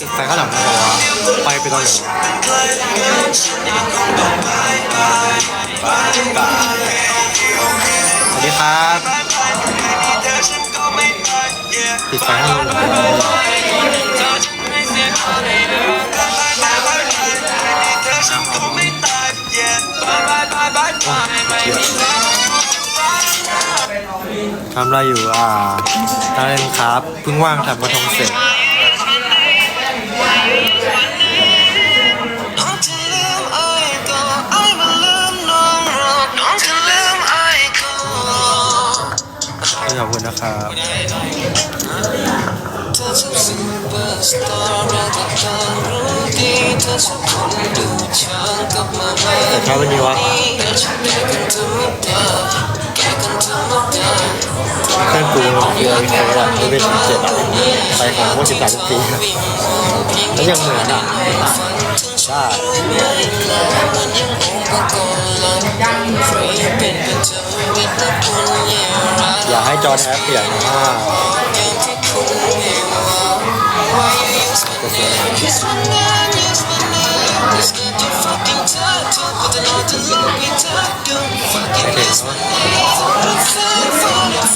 ปิดไฟข้างหลังนะบอกว่าไฟไปตอนไหนวสวัสดีครับปิดไฟข้างหลังทำอะไรอยู่อ่าการเล่นครับเพิ่งว่างทำกระทงเสร็จ ขอบคุณนะครับเธอชอบซุปเปอร์สตาร์เราจะต้องรู้ดีเธอชอบคนดูช่างกับมาให้แต่ช้าวันนี้วะเธอชอบแค่ครรมดาเพื่อนกูเรียนเขาอะไม่เป็นเจ็ดไปของพวกสิบสามปีอะแล้วยังเหมือนอะได้า จอแทบเปลี่ยนอ่า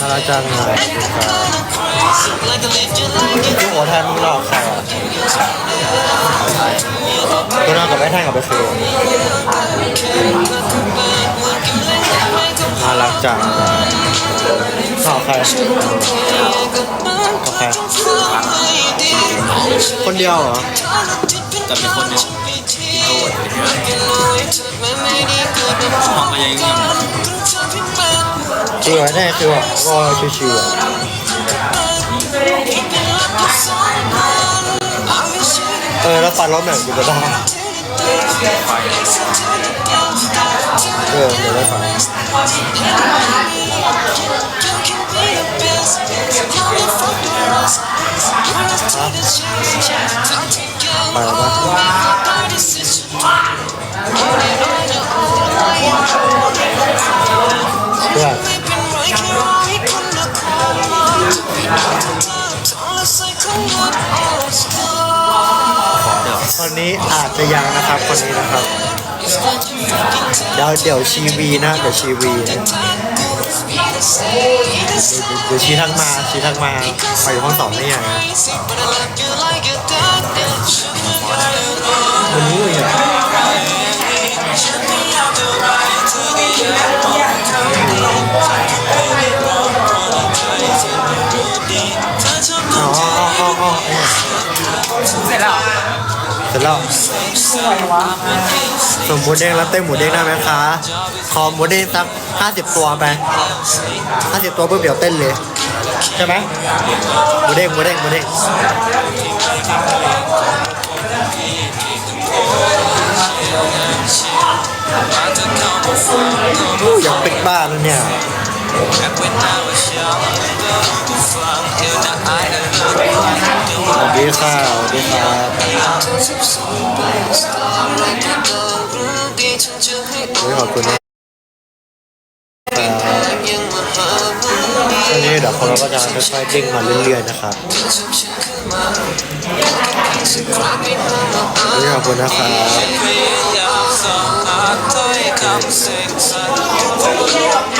น่ารักจังเลยดูหัวแทนมึงหลอกใครอะตัวน้องกับไอ้แท่งกับไอ้ฟิลน่ารักจังเลย ใครหลอกใครคนเดียวเหรอแต่เป็นคนเดียวกินโทษชอบมายังยังจริงเหรอแน่คือแบบก็ชิวๆอะเออแล้วฟันร้อนแบบกูจะได้เออเดี๋ยวได้ฟัง คนนี้อาจจะยังนะครับคนนี้นะครับ เดี๋ยวเดี๋ยวชีวีนะเดี๋ยวชีวีนะ ดี๋ยวชี้ทักมาชี้ทักมาไปห้องสองได้ยังไงวันนี้เลยอะ สร็จแล้วสมหมูเด้งแล้วเต้นหมูเด้งได้ไหมคะคอหมูเด้งสักห้าสิบตัวไปห้าสิบตัวเพื่อเดี๋ยวเต้นเลย ใช่ไหมหมูเด้งหมูเด้งหมูเด้งอู้อยากเป็นบ้าแล้วเนี่ย ดีค่ะ สวัสดีครับขอบคุณครับนนี้เดี๋ยวคนเราก็จะค่อยๆเด้งมาเรื่อยๆนะครับวันนี้ขอบคุณนะครับ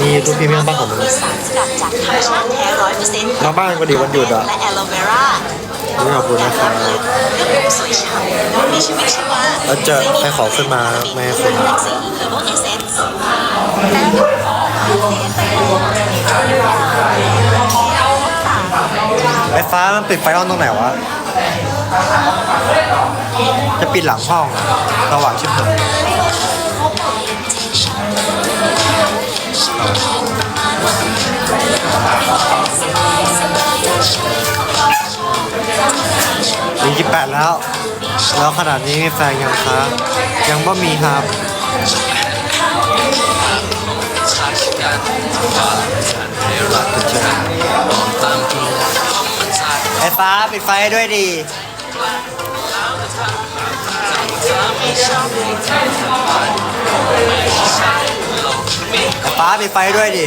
มีตัวพรีเมียมบ้างของมึงสารสกัดจากธรรมชาติแท้ร้อยเปอร์เซ็นต์มาบ้านก็ดีวันหยุดอะและแอโลเวราวันนี้ขอบคุณนะครับเลือกผิวสวยฉ่ำมีชีวิตชีวาแล้วเจอใครขอขึ้นมาไม่ให้ขึ้นสีเฮอร์บเอเซนส์ไฟฟ้ามันปิดไฟห้องตรงไหนวะ จะปิดหลังห้องอะสว่างชิบหายมียี่แปดแล้ว แล้วขนาดนี้มีแฟนยังคะยังบ่มีครับชาติการฟ้าฉันให้รักเธ ป้าไปไปด้วยดิ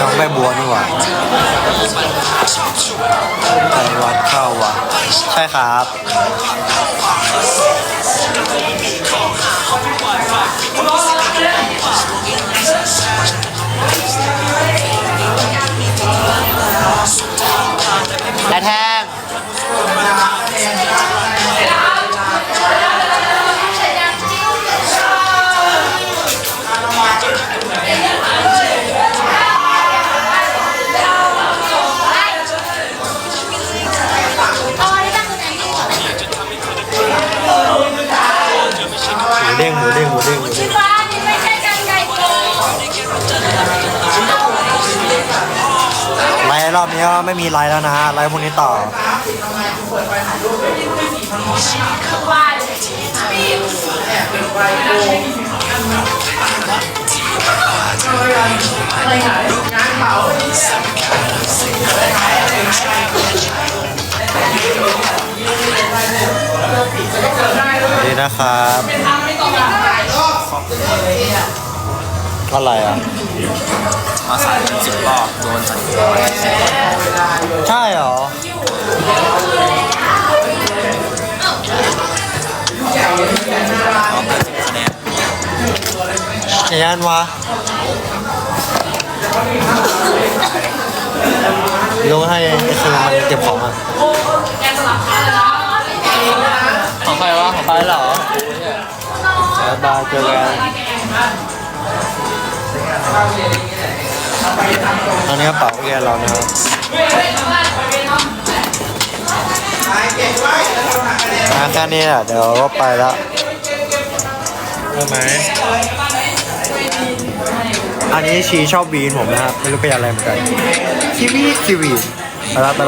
น้องแม่บัวดีกว่าไปวัดเข้าว่ะ ใช่ครับ ไลฟ์รอบนี้ก็ไม่มีไลฟ์แล้วนะฮะไลฟ์พวกนี้ต่อดีนะครับ อะไรอะ มาสายสิบรอบโดนใส่ใช่เหรอเอาเกินสิบคะแนนอย่างนั้นวะยกให้ไอ้คือมันเก็บของอะของใครวะของไปเหรอบายบายเจอกัน อันนี้กระเป๋าเกียร์เรานะครับมาแค่นี้แหละเดี๋ยวก็ไปแล้วใช่ไหมอันนี้ชีชอบบีนผมนะครับ ไม่รู้เป็นอะไรเหมือนกันชีวีชีวีไปแล้วไปแล้ว